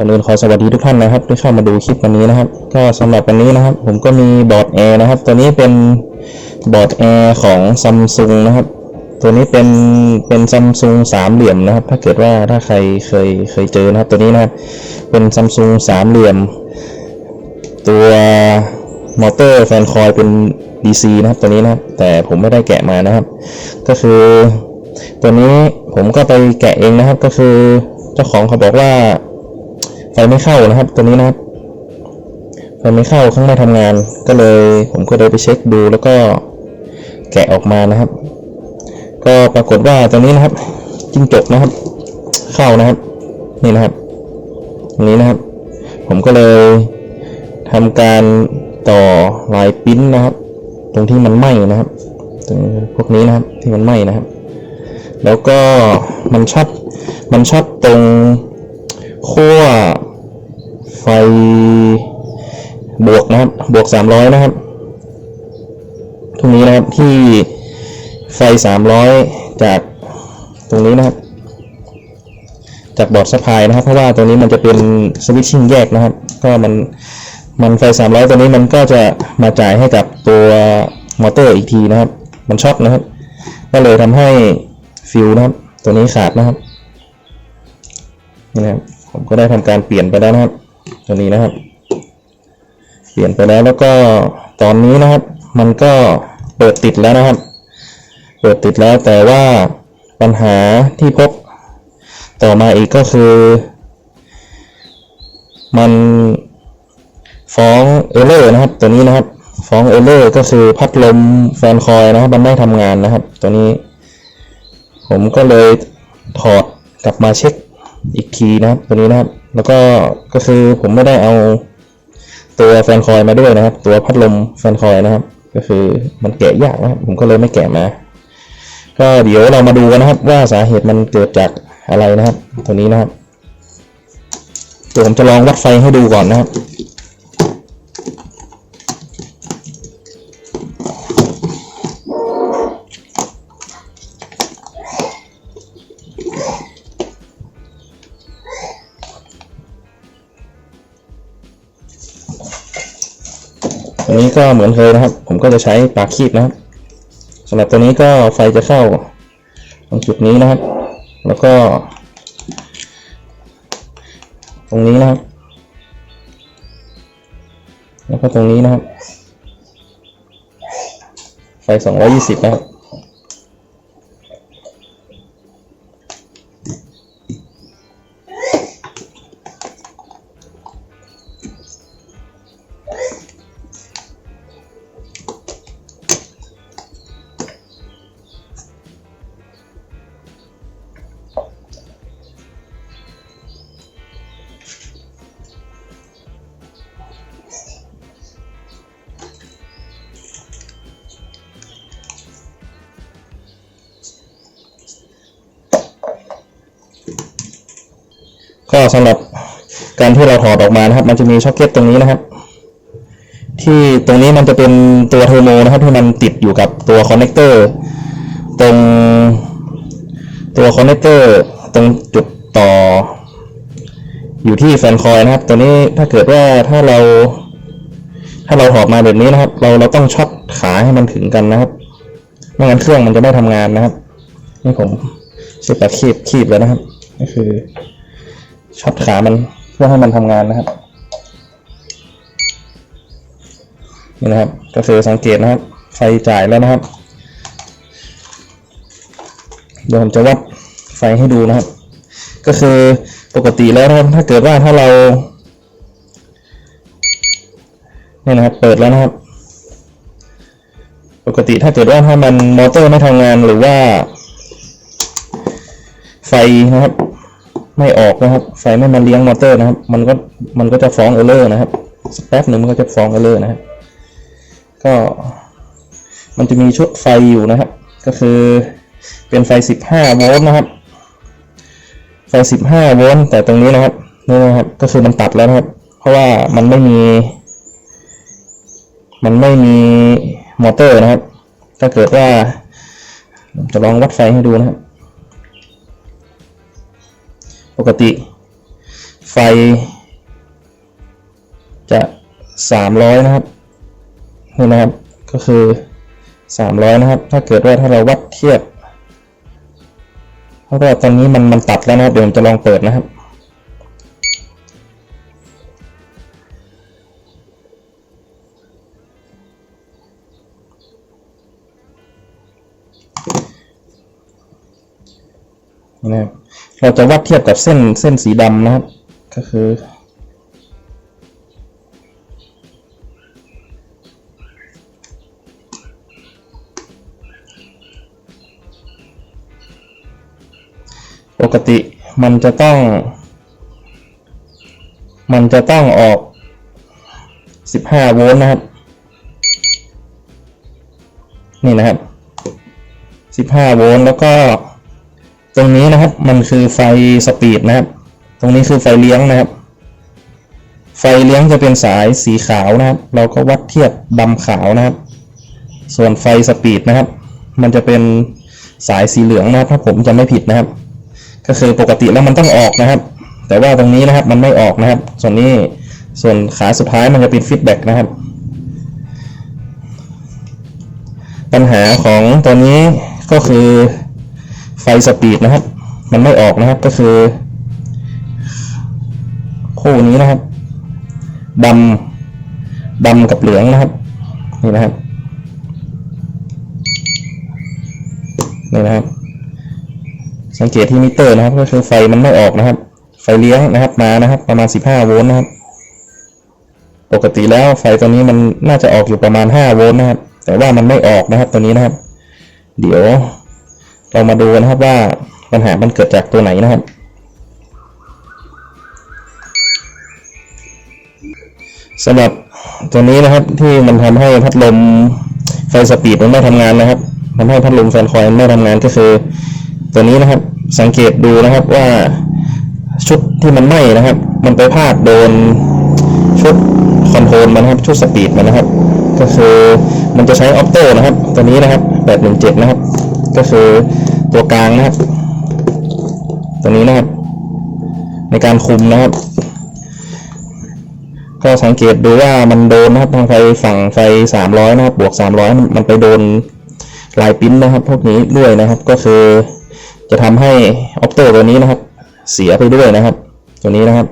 ก่อนอื่นขอสวัสดีทุกท่านนะครับที่เข้ามาดูคลิปวันนี้นะครับ ก็สำหรับวันนี้นะครับ ผมก็มีบอร์ดแอร์นะครับ ตัวนี้เป็นบอร์ดแอร์ของซัมซุงนะครับ ตัวนี้เป็นเป็นซัมซุงสามเหลี่ยมนะครับ ถ้าเกิดว่าถ้าใครเคยเคยเจอนะครับ ตัวนี้นะครับ เป็นซัมซุงสามเหลี่ยม ตัวมอเตอร์แฟนคอยเป็น DC นะครับตัวนี้นะครับ แต่ผมไม่ได้แกะมานะครับ ก็คือตัวนี้ผมก็ไปแกะเองนะครับ ก็คือเจ้าของเขาบอกว่า ไฟไม่เข้านะครับ ตัวนี้นะครับไฟไม่เข้าข้างในทำงาน ก็เลยผมก็เลยไปเช็คดูแล้วก็แกะออกมานะครับ ก็ปรากฏว่าตัวนี้นะครับจิ้งจกนะครับ เข้านะครับ นี่นะครับตรงนี้นะครับ ผมก็เลยทำการต่อลายปิ้นนะครับ ตรงที่มันไหม้นะครับตรงพวกนี้นะครับที่มันไหม้นะครับ แล้วก็มันชอตมันชอตตรงขั้ว ฟบวกนะครับ บวก300นะครับ ตรงนี้นะครับที่ไฟ300จากตรงนี้นะครับ จากบอร์ดสะพายนะครับ เพราะว่าตรงนี้มันจะเป็นสวิตชิ่งแยกนะครับ ก็มันมันไฟ300ตัวนี้มันก็จะมาจ่ายให้กับตัวมอเตอร์อีกทีนะครับ มันช็อตนะครับ ก็เลยทำให้ฟิวนะครับ ตัวนี้ขาดนะครับนี่นะครับผมก็ได้ทำการเปลี่ยนไปแล้วนะครับ ตัวนี้นะครับ เปลี่ยนไปแล้วแล้วก็ตอนนี้นะครับ มันก็เปิดติดแล้วนะครับ เปิดติดแล้วแต่ว่าปัญหาที่พบต่อมาอีกก็คือ มันฟ้องเอเลอร์นะครับ ตัวนี้นะครับ ฟ้องเอเลอร์ก็คือพัดลมแฟนคอยนะครับ มันไม่ทำงานนะครับ ตัวนี้ ผมก็เลยถอดกลับมาเช็คอีกทีนะครับ ตัวนี้นะครับ แล้วก็ก็คือผมไม่ได้เอาตัวแฟนคอยมาด้วยนะครับ ตัวพัดลมแฟนคอยนะครับ ก็คือมันแกะยากนะครับผมก็เลยไม่แกะมา ก็เดี๋ยวเรามาดูกันนะครับ ว่าสาเหตุมันเกิดจากอะไรนะครับ ตัวนี้นะครับเดี๋ยวผมจะลองวัดไฟให้ดูก่อนนะครับ นนี้ก็เหมือนเคยนะครับ ผมก็จะใช้ปากคีบนะครับสำหรับตัวนี้ก็ไฟจะเข้าตรงจุดนี้นะครับ แล้วก็ ตรงนี้นะครับ แล้วก็ตรงนี้นะครับ ไฟ 220 นะครับ ก็สำหรับการที่เราถอดออกมานะครับ มันจะมีช็อคเก็ตตรงนี้นะครับ ที่ตรงนี้มันจะเป็นตัวเทอร์โมนะครับที่มันติดอยู่กับตัวคอนเนคเตอร์ตรงตัวคอนเนคเตอร์ตรงจุดต่อ อยู่ที่แฟนคอยนะครับ ตัวนี้ถ้าเกิดว่าถ้าเรา ถ้าเราถอดมาแบบนี้นะครับ เราเราต้องช็อตขาให้มันถึงกันนะครับไม่งั้นเครื่องมันจะไม่ทำงานนะครับ นี่ผมใช้ปากคีบคีบแล้วนะครับ ก็คือ ช็อตขามันเพื่อให้มันทำงานนะครับนี่นะครับ ก็คือสังเกตนะครับ ไฟจ่ายแล้วนะครับ เดี๋ยวผมจะวัดไฟให้ดูนะครับ ก็คือปกติแล้วนะครับถ้าเกิดว่าถ้าเรานี่นะครับ เปิดแล้วนะครับ ปกติถ้าเกิดว่าถ้ามันมอเตอร์ไม่ทำงานหรือว่า ไฟนะครับ ไม่ออกนะครับ ไฟไม่มาเลี้ยงมอเตอร์นะครับ มันก็มันก็จะฟ้องเออร์เลอร์นะครับสักแป๊บหนึ่งมันก็จะฟ้องเออร์เลอร์นะครับ ก็มันจะมีชุดไฟอยู่นะครับ ก็คือเป็นไฟ 15 โวลต์นะครับ ไฟ 15 โวลต์แต่ตรงนี้นะครับนี่นะครับ ก็คือมันตัดแล้วนะครับ เพราะว่ามันไม่มี มันไม่มีมอเตอร์นะครับ ถ้าเกิดว่า จะลองวัดไฟให้ดูนะครับ ปกติ ไฟ จะสามร้อยนะครับนี่นะครับก็คือสามร้อยนะครับ ถ้าเกิดว่าถ้าเราวัดเทียบเพราะว่าตอนนี้มันมันตัดแล้วนะครับเดี๋ยวผมจะลองเปิดนะครับนี่นะครับ เราจะวัดเทียบกับเส้นเส้นสีดำนะครับ ก็คือปกติมันจะต้อง มันจะต้องออก 15 โวลต์นะครับ นี่นะครับ 15 โวลต์แล้วก็ ตรงนี้นะครับมันคือไฟสปีดนะครับ ตรงนี้คือไฟเลี้ยงนะครับ ไฟเลี้ยงจะเป็นสายสีขาวนะครับ เราก็วัดเทียบดำขาวนะครับ ส่วนไฟสปีดนะครับ มันจะเป็นสายสีเหลืองนะครับ ถ้าผมจะไม่ผิดนะครับ ก็คือปกติแล้วมันต้องออกนะครับ แต่ว่าตรงนี้นะครับมันไม่ออกนะครับ ส่วนนี้ส่วนขาสุดท้ายมันจะเป็นฟีดแบ็กนะครับ ปัญหาของตัวนี้ก็คือ สปีดนะครับ มันไม่ออกนะครับก็คือ คู่นี้นะครับดำดำกับเหลืองนะครับนี่นะครับนี่นะครับ สังเกตที่มิเตอร์นะครับ ก็คือไฟมันไม่ออกนะครับ ไฟเลี้ยงนะครับมานะครับ ประมาณ 15 โวลต์นะครับ ปกติแล้วไฟตัวนี้มันน่าจะออกอยู่ประมาณ 5 โวลต์นะครับ แต่ว่ามันไม่ออกนะครับตัวนี้นะครับ เดี๋ยว เรามาดูนะครับว่าปัญหามันเกิดจากตัวไหนนะครับ สำหรับตัวนี้นะครับที่มันทำให้พัดลมไฟสปีดมันไม่ทำงานนะครับทำให้พัดลมแฟนคอยล์ไม่ทำงานก็คือ ตัวนี้นะครับสังเกตดูนะครับว่าชุดที่มันไหม้นะครับ มันไปพาดโดนชุดคอนโทรลมันนะครับชุดสปีดมันนะครับ ก็คือมันจะใช้ออโต้นะครับ ตัวนี้นะครับ817นะครับ ก็คือตัวกลางนะครับ ตัวนี้นะครับ ในการคุมนะครับ ก็สังเกตดูว่ามันโดนนะครับทางไฟฝั่งไฟ 300 นะครับ บวก 300 มันมันไปโดนลายปิ้นนะครับ พวกนี้ด้วยนะครับ ก็คือจะทำให้ออปโต้ตัวนี้นะครับ เสียไปด้วยนะครับ ตัวนี้นะครับ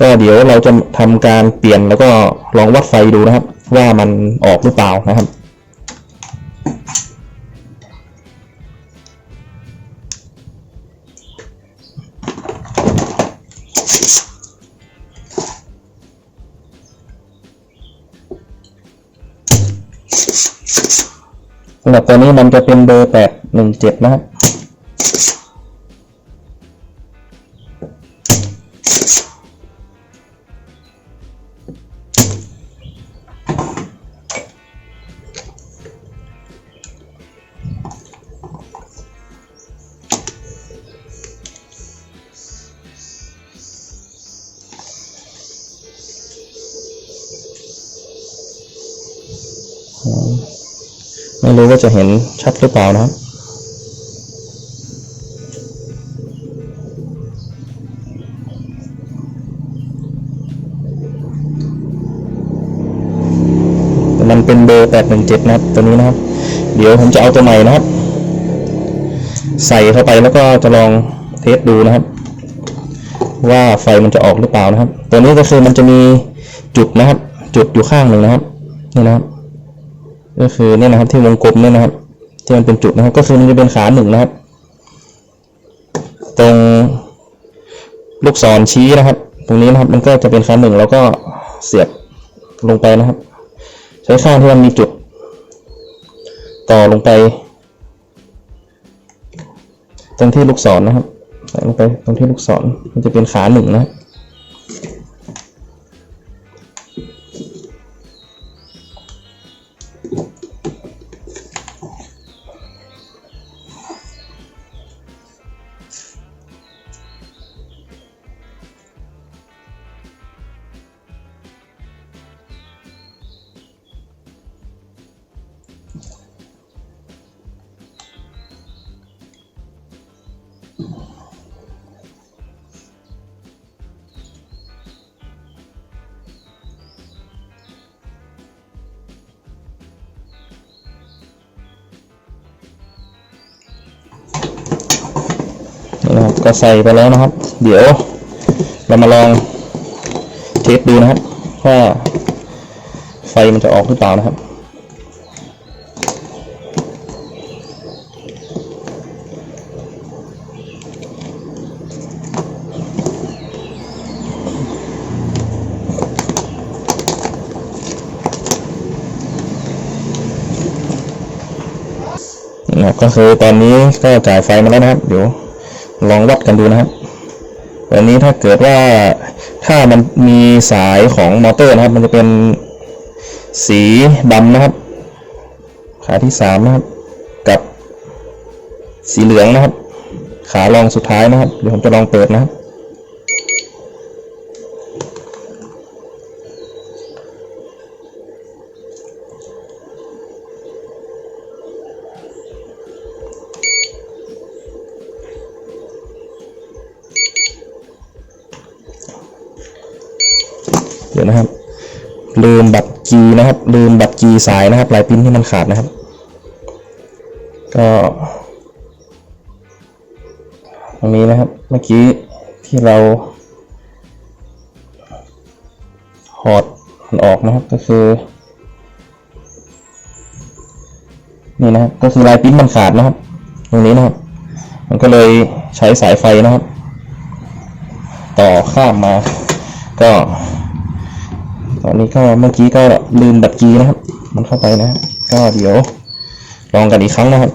ก็เดี๋ยวเราจะทำการเปลี่ยนแล้วก็ลองวัดไฟดูนะครับ ว่ามันออกหรือเปล่านะครับ สำหรับตัวนี้มันจะเป็นเบอร์แปดหนึ่งเจ็ดนะครับ ไม่รู้ว่าจะเห็นชัดหรือเปล่านะครับมันเป็นเบอร์817นะครับตัวนี้นะครับ เดี๋ยวผมจะเอาตัวใหม่นะครับ ใส่เข้าไปแล้วก็จะลองเทสดูนะครับ ว่าไฟมันจะออกหรือเปล่านะครับ ตัวนี้ก็คือมันจะมีจุดนะครับ จุดอยู่ข้างหนึ่งนะครับนี่นะครับ ก็คือเนี่ยนะครับที่วงกลมเนี่ยนะครับ ที่มันเป็นจุดนะครับ ก็คือมันจะเป็นขาหนึ่งนะครับ ตรงลูกศรชี้นะครับ ตรงนี้นะครับมันก็จะเป็นขาหนึ่งแล้วก็เสียบลงไปนะครับ ใช้ข้างที่มันมีจุด ต่อลงไป ตรงที่ลูกศรนะครับใส่ลงไปตรงที่ลูกศรมันจะเป็นขาหนึ่งนะครับ ก็ใส่ไปแล้วนะครับ เดี๋ยวเรามาลองเทสดูนะครับว่าไฟมันจะออกหรือเปล่านะครับ ก็คือตอนนี้ก็จ่ายไฟมาแล้วนะครับ เดี๋ยว ลองวัดกันดูนะครับวันนี้ถ้าเกิดว่าถ้ามันมีสายของมอเตอร์นะครับ มันจะเป็นสีดำนะครับ ขาที่สามนะครับ กับสีเหลืองนะครับ ขารองสุดท้ายนะครับ เดี๋ยวผมจะลองเปิดนะครับ นะครับ ลืมบัตรจีนะครับ ลืมบัตรจีสายนะครับลายปิ้นที่มันขาดนะครับ ก็ ตรงนี้นะครับเมื่อกี้ที่เราถอดมันออกนะครับก็คือนี่นะครับก็คือลายปิ้นมันขาดนะครับ ตรงนี้นะครับ มันก็เลยใช้สายไฟนะครับ ต่อข้ามมาก็ ตอนนี้ก็เมื่อกี้ก็ลืมดับกีนะครับ มันเข้าไปนะฮะก็เดี๋ยวลองกันอีกครั้งนะครับ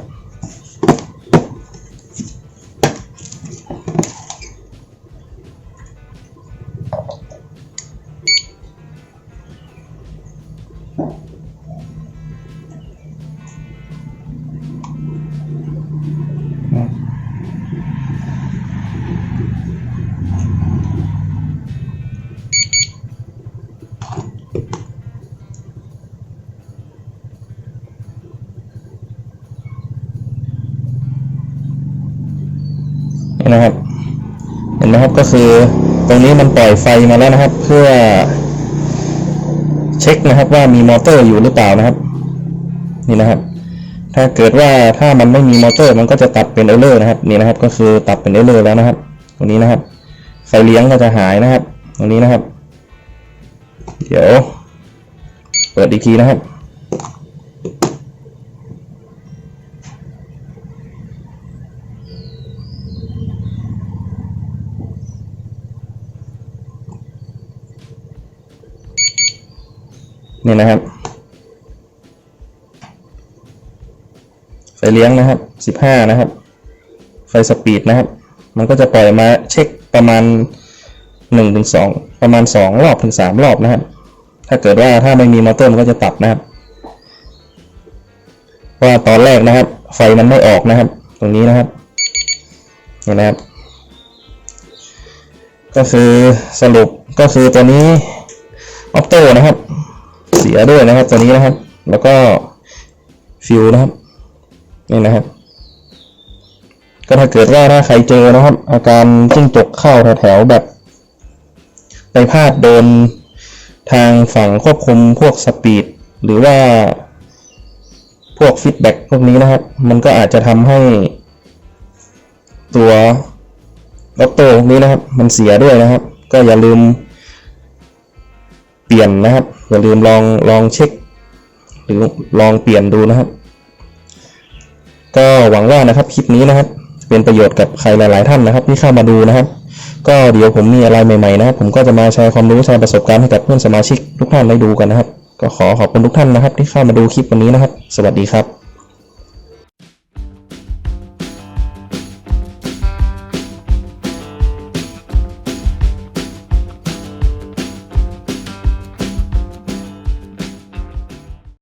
นะครับ เห็นไหมครับก็คือตรงนี้มันปล่อยไฟมาแล้วนะครับ เพื่อเช็คนะครับว่ามีมอเตอร์อยู่หรือเปล่านะครับ นี่นะครับ ถ้าเกิดว่าถ้ามันไม่มีมอเตอร์มันก็จะตัดเป็นเออร์เลอร์นะครับ นี่นะครับ ก็คือตัดเป็นเออร์เลอร์แล้วนะครับ ตรงนี้นะครับไฟเลี้ยงก็จะหายนะครับ ตรงนี้นะครับ เดี๋ยว เปิดอีกทีนะครับ นี่นะครับไฟเลี้ยงนะครับสิบห้านะครับ ไฟสปีดนะครับ มันก็จะปล่อยมาเช็คประมาณหนึ่งถึงสองประมาณสองรอบถึงสามรอบนะครับ ถ้าเกิดว่าถ้าไม่มีมอเตอร์มันก็จะตัดนะครับว่าตอนแรกนะครับ ไฟมันไม่ออกนะครับ ตรงนี้นะครับนี่นะครับ ก็คือสรุปก็คือตัวนี้ออโต้นะครับ เสียด้วยนะครับตัวนี้นะครับ แล้วก็ฟิวนะครับนี่นะครับ ก็ถ้าเกิดว่าถ้าใครเจอนะครับ อาการจิ้งจกเข้าแถวๆแบบไปพลาดโดนทางฝั่งควบคุมพวกสปีดหรือว่าพวกฟีดแบ็กพวกนี้นะครับ มันก็อาจจะทำให้ตัวล็อกโตพวกนี้นะครับ มันเสียด้วยนะครับ ก็อย่าลืม ปลี่ยนนะครับอย่าลืมลองลองเช็ค หรือลองเปลี่ยนดูนะครับ ก็หวังว่านะครับคลิปนี้นะครับ เป็นประโยชน์กับใครหลาย ๆ ท่านนะครับ ที่เข้ามาดูนะครับ ก็เดี๋ยวผมมีอะไรใหม่ ๆ นะครับ ผมก็จะมาแชร์ความรู้แชร์ประสบการณ์ให้กับเพื่อนสมาชิกทุกท่านได้ดูกันนะครับ ก็ขอขอบคุณทุกท่านนะครับ ที่เข้ามาดูคลิปวันนี้นะครับ สวัสดีครับ